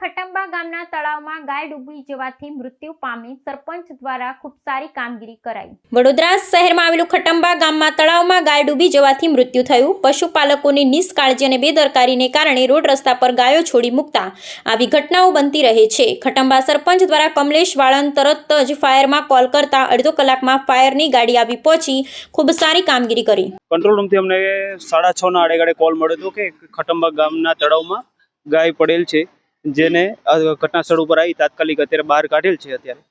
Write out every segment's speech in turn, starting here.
ગામના તળાવમાં ગાય ડૂબી જવાથી મૃત્યુ પામી સરપંચ દ્વારા ખૂબ સારી કામગીરી કરાઈ. વડોદરા શહેરમાં આવેલું ખટંબા ગામમાં તળાવમાં ગાય ડૂબી જવાથી મૃત્યુ થયું. પશુપાલકોની નિષ્કાળજી અને બેદરકારીને કારણે રોડ રસ્તા પર ગાયો છોડી મૂકતા આવી ઘટનાઓ બનતી રહે છે. ખટંબા સરપંચ દ્વારા કમલેશ વાળન તરત જ ફાયરમાં કોલ કરતા અડધો કલાકમાં ફાયરની ગાડી આવી પહોંચી ખૂબ સારી કામગીરી કરી. કંટ્રોલ રૂમથી અમને સાડા છ ના આડેગાડે કોલ મળ્યો હતો કે ખટંબા ગામના તળાવમાં ગાય પડેલ છે. જેને આ ઘટના સ્થળ ઉપર આવી તાત્કાલિક અત્યારે બહાર કાઢેલ છે અત્યારે.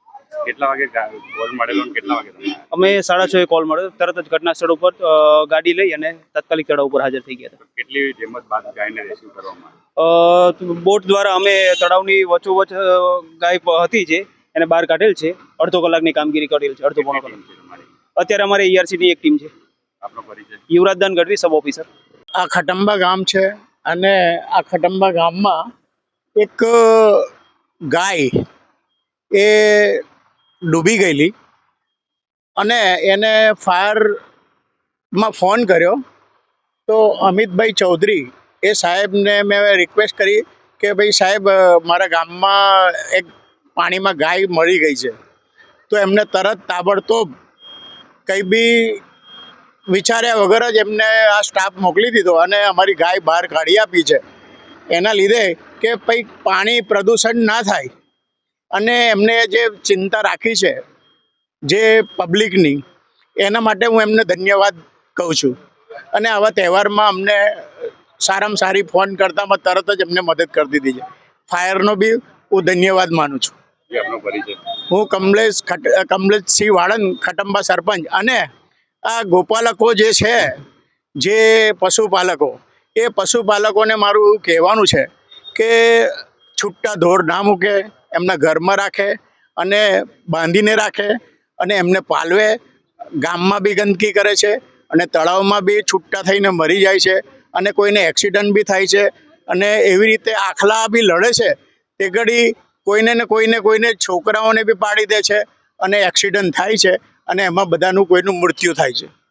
કેટલા વાગે કોલ મળેલો કેટલા વાગે અમે સાડા છ એ કોલ મળ્યો. તરત જ ઘટના સ્થળ ઉપર ગાડી લઈ અને તાત્કાલિક તળાવ ઉપર હાજર થઈ ગયા હતા. કેટલી જેમત બાદ ગાયને રેસ્ક્યુ કરવામાં બોટ દ્વારા અમે તળાવની વચ્ચોવચ અ, ગાય હતી જે એને બહાર કાઢેલ છે. અડધો કલાકની કામગીરી કરેલ છે અડધો પોણો કલાક. અત્યારે અમારે ઈઆરસીની એક ટીમ છે. આપનો પરિચય. યુવરાજદાન ગઢવી સબ ઓફિસર આ ખટંબા ગામ છે અને આ ખટંબા ગામમાં એક ગાય એ ડૂબી ગયેલી અને એને ફાયરમાં ફોન કર્યો. તો અમિતભાઈ ચૌધરી એ સાહેબને મેં રિક્વેસ્ટ કરી કે ભાઈ સાહેબ મારા ગામમાં એક પાણીમાં ગાય મરી ગઈ છે. તો એમને તરત તાબડતોબ કંઈ બી વિચાર્યા વગર જ એમને આ સ્ટાફ મોકલી દીધો અને અમારી ગાય બહાર કાઢી આપી છે. એના લીધે કે ભાઈ પાણી પ્રદૂષણ ના થાય. અને એમને જે ચિંતા રાખી છે જે પબ્લિકની એના માટે હું એમને ધન્યવાદ કહું છું. અને આવા તહેવારમાં અમને સારામાં સારી ફોન કરતામાં તરત જ એમને મદદ કરી દીધી છે. ફાયરનો બી હું ધન્યવાદ માનું છું. હું કમલેશ ખટ કમલેશસિંહ વાળંદ ખટંબા સરપંચ. અને આ ગોપાલકો જે છે જે પશુપાલકો એ પશુપાલકોને મારું કહેવાનું છે કે છૂટા ધોર ના મૂકે, એમના ઘરમાં રાખે અને બાંધીને રાખે અને એમને પાલવે. ગામમાં બી ગંદકી કરે છે અને તળાવમાં બી છૂટા થઈને મરી જાય છે અને કોઈને એક્સિડન્ટ બી થાય છે અને એવી રીતે આખલા બી લડે છે, તે ઘડી કોઈને ને કોઈને કોઈને છોકરાઓને બી પાડી દે છે અને એક્સિડન્ટ થાય છે અને એમાં બધાનું કોઈનું મૃત્યુ થાય છે.